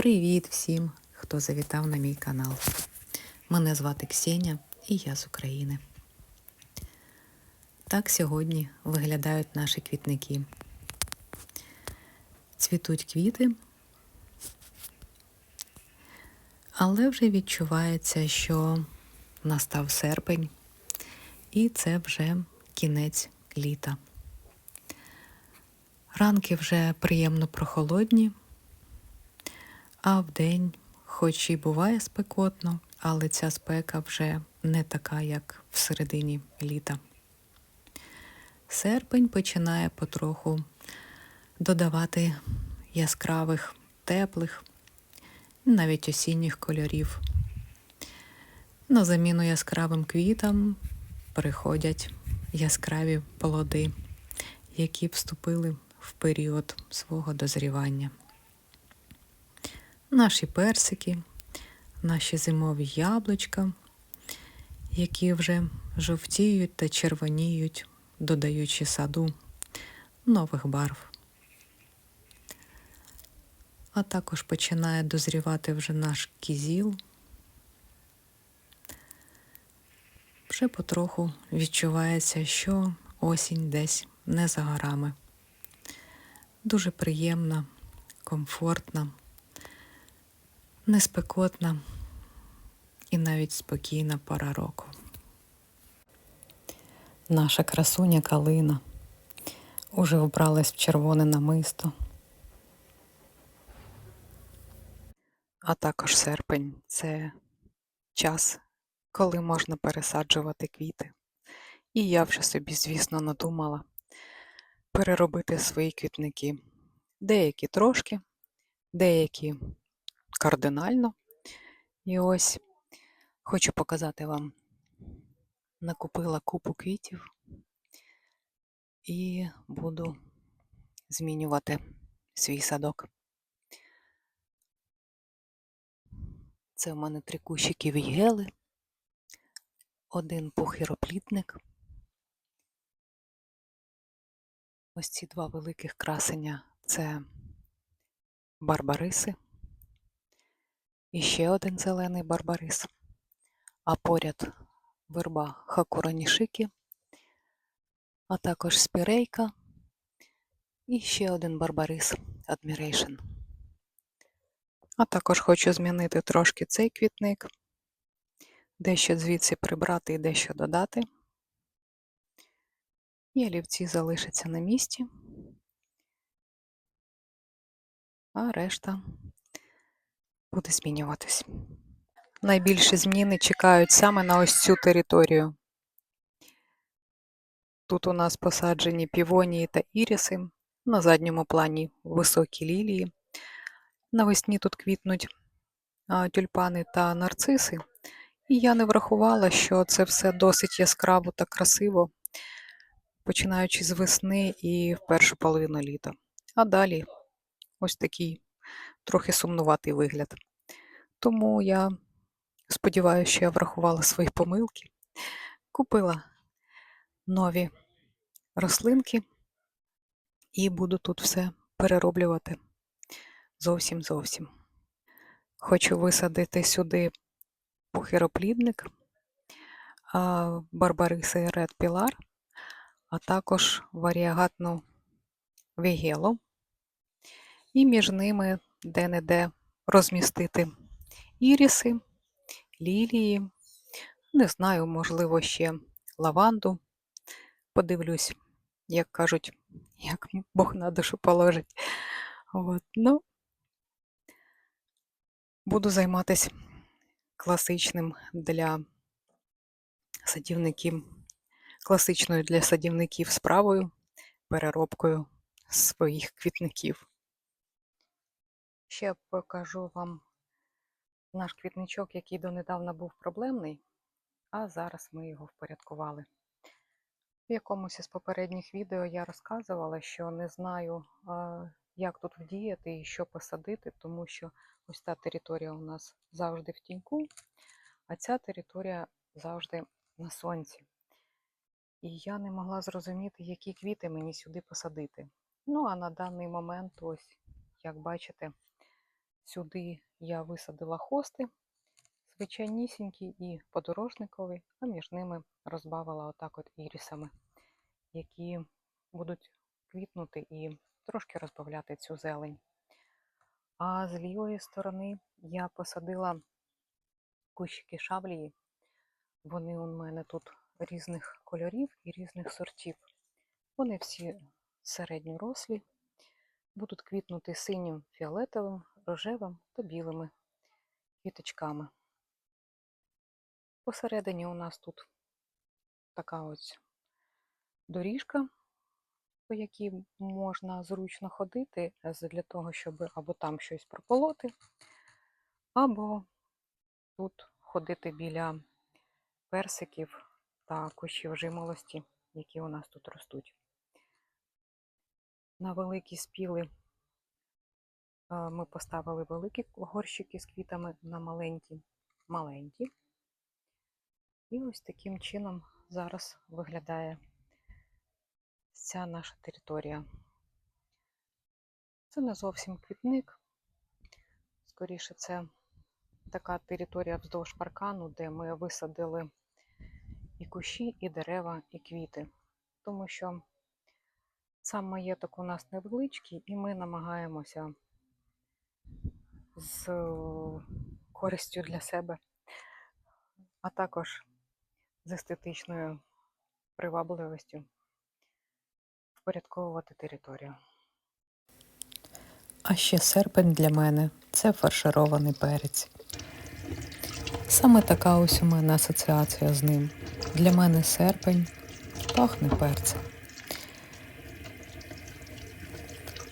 Привіт всім, хто завітав на мій канал. Мене звати Ксеня і я з України. Так сьогодні виглядають наші квітники. Цвітуть квіти, але вже відчувається, що настав серпень, і це вже кінець літа. Ранки вже приємно прохолодні, а вдень, хоч і буває спекотно, але ця спека вже не така, як в середині літа. Серпень починає потроху додавати яскравих, теплих, навіть осінніх кольорів. На заміну яскравим квітам приходять яскраві плоди, які вступили в період свого дозрівання. Наші персики, наші зимові яблучка, які вже жовтіють та червоніють, додаючи саду нових барв. А також починає дозрівати вже наш кізіл. Вже потроху відчувається, що осінь десь не за горами. Дуже приємна, комфортна, неспекотна і навіть спокійна пора року. Наша красуня калина уже вбралась в червоне намисто. А також серпень це час, коли можна пересаджувати квіти. І я вже собі, звісно, надумала переробити свої квітники. Деякі трошки, деякі кардинально. І ось хочу показати вам. Накупила купу квітів і буду змінювати свій садок. Це в мене три кущики вігели, один похироплітник. Ось ці два великих красення це барбариси. І ще один зелений барбарис, а поряд верба хакуранішики, а також спірейка і ще один барбарис Admiration. А також хочу змінити трошки цей квітник, дещо звідси прибрати і дещо додати. І олівці залишаться на місці, а решта буде змінюватись. Найбільші зміни чекають саме на ось цю територію. Тут у нас посаджені півонії та іріси, на задньому плані високі лілії. Навесні тут квітнуть тюльпани та нарциси. І я не врахувала, що це все досить яскраво та красиво, починаючи з весни і в першу половину літа. А далі ось такий трохи сумнуватий вигляд. Тому я сподіваюся, що я врахувала свої помилки, купила нові рослинки і буду тут все перероблювати зовсім зовсім. Хочу висадити сюди пухироплідник, барбариси Red Pilar, а також варіагатну вігелу, і між ними де-не-де розмістити іріси, лілії, не знаю, можливо, ще лаванду. Подивлюсь, як кажуть, як Бог на душу положить. От, ну, Буду займатися класичним для садівників, класичною для садівників справою, переробкою своїх квітників. Ще покажу вам наш квітничок, який донедавна був проблемний, а зараз ми його впорядкували. В якомусь із попередніх відео я розказувала, що не знаю, як тут вдіяти і що посадити, тому що ось та територія у нас завжди в тіньку, а ця територія завжди на сонці. І я не могла зрозуміти, які квіти мені сюди посадити. Ну, а на даний момент, ось, як бачите, Сюди я висадила хости, звичайнісінькі і подорожникові, а між ними розбавила отак от ірісами, які будуть квітнути і трошки розбавляти цю зелень. А з лівої сторони я посадила кущики шаблії. Вони у мене тут різних кольорів і різних сортів. Вони всі середньорослі, будуть квітнути синім, фіолетовим, рожевим та білими квіточками. Посередині у нас тут така ось доріжка, по якій можна зручно ходити для того, щоб або там щось прополоти, або тут ходити біля персиків та кущів жимолості, які у нас тут ростуть. На великі спіли ми поставили великі горщики з квітами на маленькі маленькі. І ось таким чином зараз виглядає ця наша територія. Це не зовсім квітник. Скоріше, це така територія вздовж паркану, де ми висадили і кущі, і дерева, і квіти. Тому що сам маєток у нас невеличкий, і ми намагаємося з користю для себе, а також з естетичною привабливістю впорядковувати територію. А ще серпень для мене це фарширований перець. Саме така ось у мене асоціація з ним. Для мене серпень пахне перцем.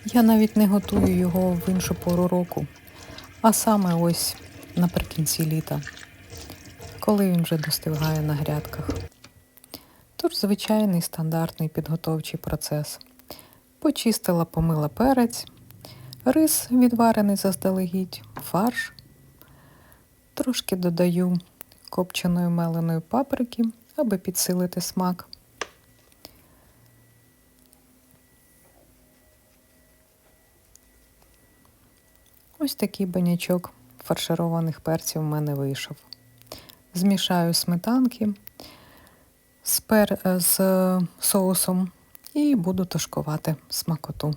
Я навіть не готую його в іншу пору року, а саме ось наприкінці літа, коли він вже достигає на грядках. Тож звичайний стандартний підготовчий процес. Почистила, помила перець, рис відварений заздалегідь, фарш. Трошки додаю копченої меленої паприки, аби підсилити смак. Ось такий банячок фаршированих перців в мене вийшов. Змішаю сметанки з, пер... е, з соусом і буду тушкувати смакоту.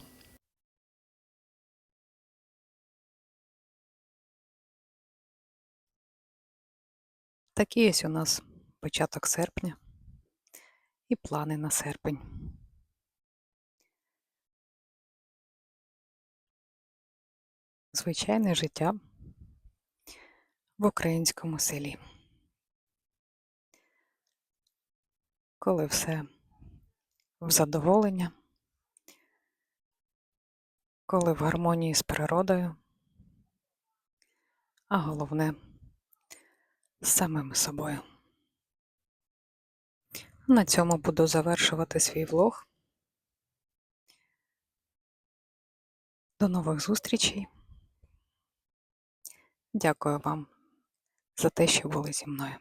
Такий ось у нас початок серпня і плани на серпень. Звичайне життя в українському селі. Коли все в задоволення, коли в гармонії з природою, а головне з самим собою. На цьому буду завершувати свій влог. До нових зустрічей. Дякую вам за те, що були зі мною.